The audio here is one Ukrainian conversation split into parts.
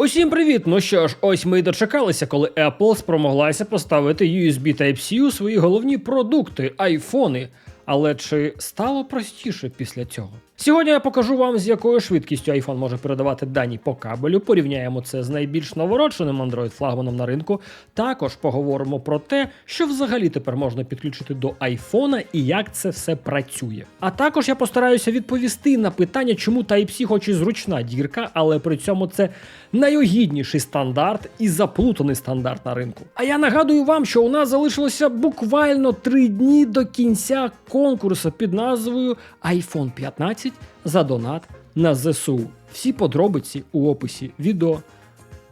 Усім привіт! Ну що ж, ось ми й дочекалися, коли Apple спромоглася поставити USB Type-C у свої головні продукти айфони. Але чи стало простіше після цього? Сьогодні я покажу вам, з якою швидкістю iPhone може передавати дані по кабелю. Порівняємо це з найбільш новородженим Android флагманом на ринку. Також поговоримо про те, що взагалі тепер можна підключити до iPhone і як це все працює. А також я постараюся відповісти на питання, чому Type-C хоч і зручна дірка, але при цьому це найогідніший стандарт і заплутаний стандарт на ринку. А я нагадую вам, що у нас залишилося буквально три дні до кінця конкурсу під назвою iPhone 15 за донат на ЗСУ. Всі подробиці у описі відео.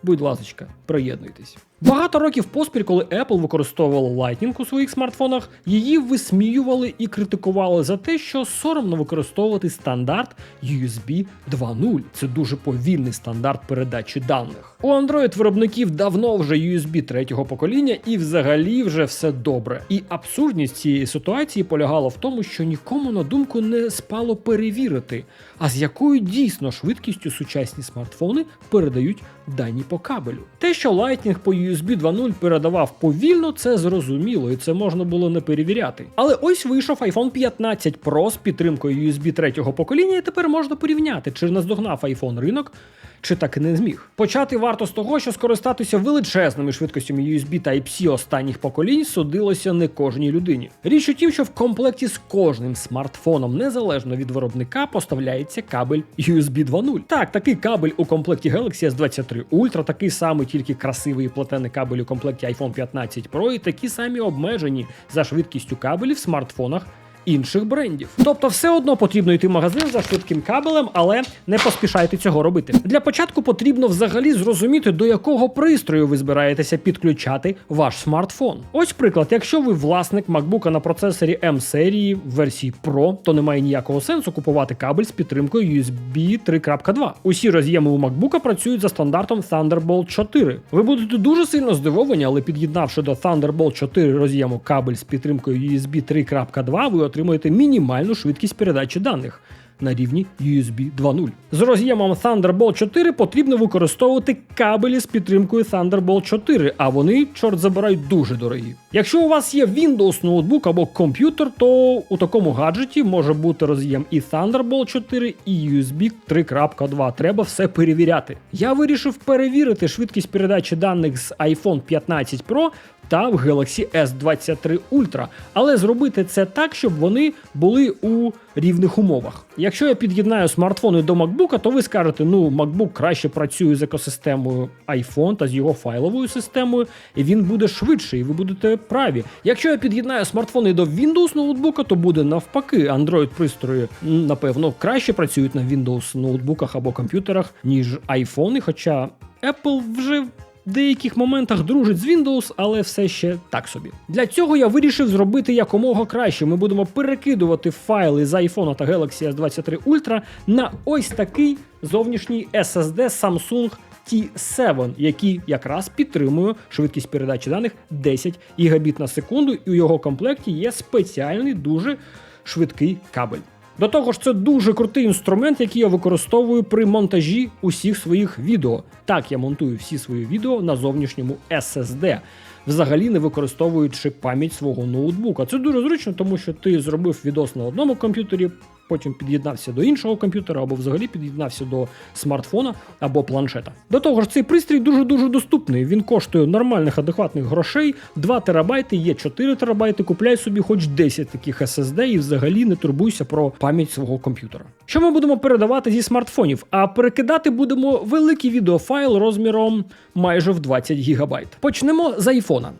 Будь ласка, приєднуйтесь. Багато років поспіль, коли Apple використовувала Lightning у своїх смартфонах, її висміювали і критикували за те, що соромно використовувати стандарт USB 2.0. Це дуже повільний стандарт передачі даних. У Android виробників давно вже USB третього покоління, і взагалі вже все добре. І абсурдність цієї ситуації полягала в тому, що нікому на думку не спало перевірити, а з якою дійсно швидкістю сучасні смартфони передають дані по кабелю. Те, що Lightning по USB 2.0 передавав повільно, це зрозуміло, і це можна було не перевіряти. Але ось вийшов iPhone 15 Pro з підтримкою USB третього покоління, і тепер можна порівняти, чи наздогнав iPhone ринок. Чи так і не зміг. Почати варто з того, що скористатися величезними швидкостями USB Type-C останніх поколінь судилося не кожній людині. Річ у тім, що в комплекті з кожним смартфоном, незалежно від виробника, поставляється кабель USB 2.0. Так, такий кабель у комплекті Galaxy S23 Ultra, такий самий тільки красивий і плетений кабель у комплекті iPhone 15 Pro і такі самі обмежені за швидкістю кабелів в смартфонах інших брендів. Тобто, все одно потрібно йти в магазин за швидким кабелем, але не поспішайте цього робити. Для початку потрібно взагалі зрозуміти, до якого пристрою ви збираєтеся підключати ваш смартфон. Ось приклад, якщо ви власник MacBook на процесорі M серії в версії Pro, то немає ніякого сенсу купувати кабель з підтримкою USB 3.2. Усі роз'єми у MacBook працюють за стандартом Thunderbolt 4. Ви будете дуже сильно здивовані, але під'єднавши до Thunderbolt 4 роз'єму кабель з підтримкою USB 3.2, ви отримуєте мінімальну швидкість передачі даних. На рівні USB 2.0. З роз'ємом Thunderbolt 4 потрібно використовувати кабелі з підтримкою Thunderbolt 4, а вони, чорт забирають, дуже дорогі. Якщо у вас є Windows ноутбук або комп'ютер, то у такому гаджеті може бути роз'єм і Thunderbolt 4, і USB 3.2. Треба все перевіряти. Я вирішив перевірити швидкість передачі даних з iPhone 15 Pro та в Galaxy S23 Ultra, але зробити це так, щоб вони були у рівних умовах. Якщо я під'єднаю смартфони до MacBook, то ви скажете, ну MacBook краще працює з екосистемою iPhone та з його файловою системою, і він буде швидший, і ви будете праві. Якщо я під'єднаю смартфони до Windows ноутбука, то буде навпаки. Android пристрої напевно краще працюють на Windows ноутбуках або комп'ютерах, ніж iPhone, хоча Apple вже деяких моментах дружить з Windows, але все ще так собі. Для цього я вирішив зробити якомога краще. Ми будемо перекидувати файли з iPhone та Galaxy S23 Ultra на ось такий зовнішній SSD Samsung T7, який якраз підтримує швидкість передачі даних 10 Гбіт на секунду, і у його комплекті є спеціальний дуже швидкий кабель. До того ж, це дуже крутий інструмент, який я використовую при монтажі усіх своїх відео. Так, я монтую всі свої відео на зовнішньому SSD, взагалі не використовуючи пам'ять свого ноутбука. Це дуже зручно, тому що ти зробив відос на одному комп'ютері, потім під'єднався до іншого комп'ютера, або взагалі під'єднався до смартфона або планшета. До того ж, цей пристрій дуже дуже доступний. Він коштує нормальних адекватних грошей, 2 терабайти, є 4 терабайти. Купляй собі хоч 10 таких SSD і взагалі не турбуйся про пам'ять свого комп'ютера. Що ми будемо передавати зі смартфонів? А перекидати будемо великий відеофайл розміром майже в 20 гігабайт. Почнемо з айфона.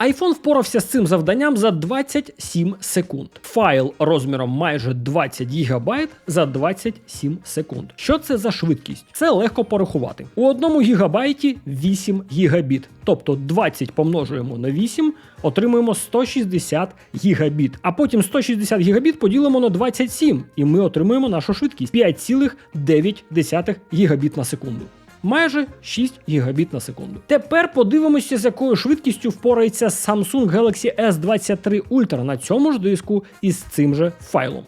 iPhone впорався з цим завданням за 27 секунд. Файл розміром майже 20 ГБ за 27 секунд. Що це за швидкість? Це легко порахувати. У одному гігабайті 8 гігабіт. Тобто 20 помножуємо на 8, отримуємо 160 гігабіт. А потім 160 гігабіт поділимо на 27, і ми отримуємо нашу швидкість 5,9 гігабіт на секунду. Майже 6 гігабіт на секунду. Тепер подивимося, з якою швидкістю впорається Samsung Galaxy S23 Ultra на цьому ж диску із цим же файлом.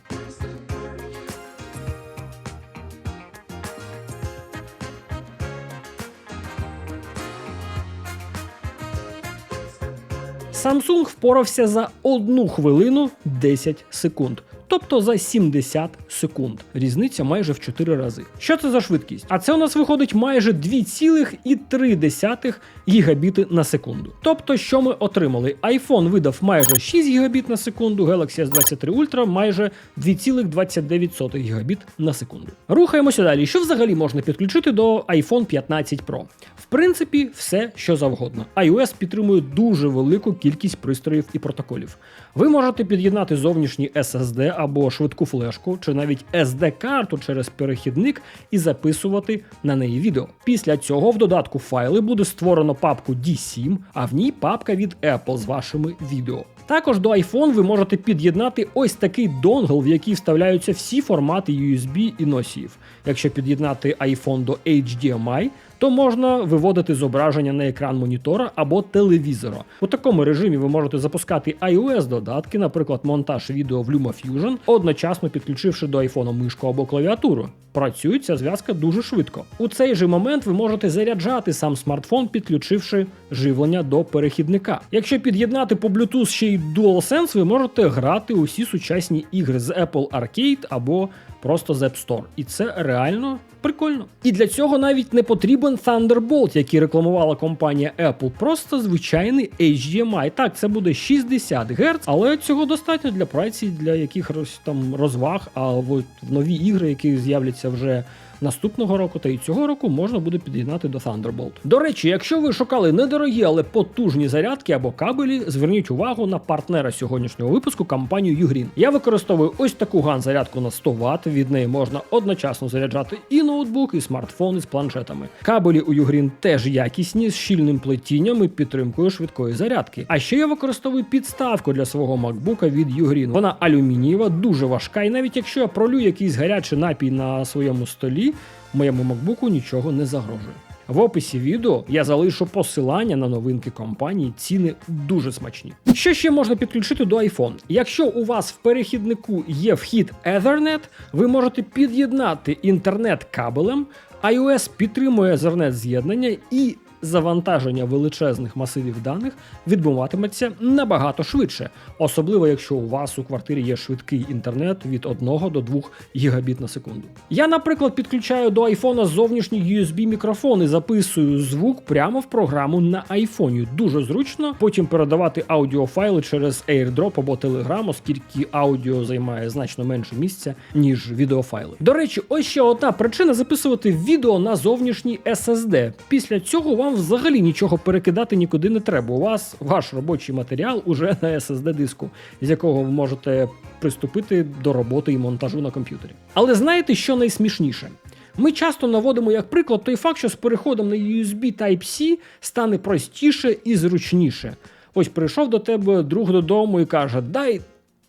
Samsung впорався за 1 хвилину 10 секунд. Тобто за 70 секунд. Різниця майже в 4 рази. Що це за швидкість? А це у нас виходить майже 2,3 гігабіти на секунду. Тобто, що ми отримали? iPhone видав майже 6 гігабіт на секунду, Galaxy S23 Ultra майже 2,29 гігабіт на секунду. Рухаємося далі. Що взагалі можна підключити до iPhone 15 Pro? В принципі, все, що завгодно. iOS підтримує дуже велику кількість пристроїв і протоколів. Ви можете під'єднати зовнішній SSD або швидку флешку, чи навіть SD-карту через перехідник і записувати на неї відео. Після цього в додатку файли буде створено папку D7, а в ній папка від Apple з вашими відео. Також до iPhone ви можете під'єднати ось такий донгл, в який вставляються всі формати USB і носіїв. Якщо під'єднати iPhone до HDMI, то можна виводити зображення на екран монітора або телевізора. У такому режимі ви можете запускати iOS додатки, наприклад, монтаж відео в LumaFusion, одночасно підключивши до iPhone мишку або клавіатуру. Працює ця зв'язка дуже швидко. У цей же момент ви можете заряджати сам смартфон, підключивши живлення до перехідника. Якщо під'єднати по Bluetooth ще й DualSense, ви можете грати усі сучасні ігри з Apple Arcade або просто з App Store. І це реально прикольно. І для цього навіть не потрібен Thunderbolt, який рекламувала компанія Apple. Просто звичайний HDMI. Так, це буде 60 Гц, але цього достатньо для праці, для якихось там розваг. А в нові ігри, які з'являться вже наступного року та й цього року можна буде під'єднати до Thunderbolt. До речі, якщо ви шукали недорогі, але потужні зарядки або кабелі, зверніть увагу на партнера сьогоднішнього випуску компанію Ugreen. Я використовую ось таку ган-зарядку на 100 Вт. Від неї можна одночасно заряджати і ноутбук, і смартфон із планшетами. Кабелі у Ugreen теж якісні з щільним плетінням і підтримкою швидкої зарядки. А ще я використовую підставку для свого MacBook від Ugreen. Вона алюмінієва, дуже важка, і навіть якщо я пролю якийсь гарячий напій на своєму столі, моєму макбуку нічого не загрожує. В описі відео я залишу посилання на новинки компанії, ціни дуже смачні. Що ще можна підключити до iPhone? Якщо у вас в перехіднику є вхід Ethernet, ви можете під'єднати інтернет кабелем, iOS підтримує Ethernet з'єднання і завантаження величезних масивів даних відбуватиметься набагато швидше, особливо якщо у вас у квартирі є швидкий інтернет від 1 до 2 гігабіт на секунду. Я, наприклад, підключаю до айфона зовнішній USB мікрофон і записую звук прямо в програму на айфоні. Дуже зручно потім передавати аудіофайли через AirDrop або Telegram, оскільки аудіо займає значно менше місця, ніж відеофайли. До речі, ось ще одна причина записувати відео на зовнішній SSD. Після цього вам взагалі нічого перекидати нікуди не треба. У вас ваш робочий матеріал уже на SSD диску, з якого ви можете приступити до роботи і монтажу на комп'ютері. Але знаєте, що найсмішніше? Ми часто наводимо як приклад той факт, що з переходом на USB Type-C стане простіше і зручніше. Ось прийшов до тебе друг додому і каже: дай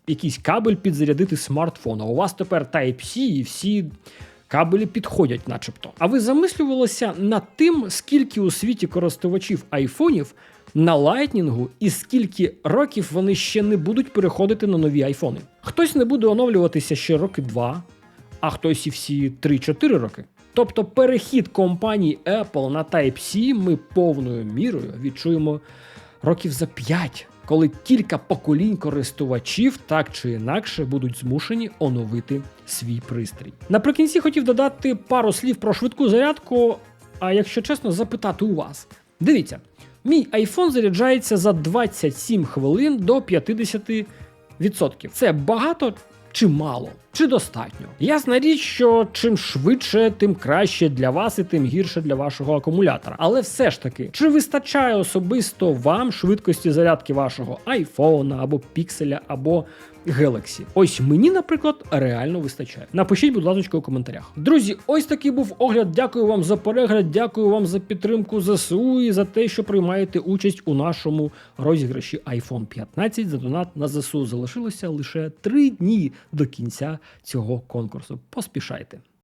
якийсь кабель підзарядити смартфон. А у вас тепер Type-C і всі кабелі підходять, начебто. А ви замислювалися над тим, скільки у світі користувачів айфонів на лайтнінгу і скільки років вони ще не будуть переходити на нові айфони? Хтось не буде оновлюватися ще роки два, а хтось і всі 3-4 роки. Тобто перехід компанії Apple на Type-C ми повною мірою відчуємо років за 5 коли кілька поколінь користувачів так чи інакше будуть змушені оновити свій пристрій. Наприкінці хотів додати пару слів про швидку зарядку, а якщо чесно, запитати у вас. Дивіться, мій iPhone заряджається за 27 хвилин до 50%. Це багато чи мало? Чи достатньо? Ясна річ, що чим швидше, тим краще для вас і тим гірше для вашого акумулятора. Але все ж таки, чи вистачає особисто вам швидкості зарядки вашого айфона або пікселя, або Galaxy? Ось мені, наприклад, реально вистачає. Напишіть, будь ласка, у коментарях. Друзі, ось такий був огляд. Дякую вам за перегляд, дякую вам за підтримку ЗСУ і за те, що приймаєте участь у нашому розіграші iPhone 15 за донат на ЗСУ. Залишилося лише три дні до кінця цього конкурсу. Поспішайте.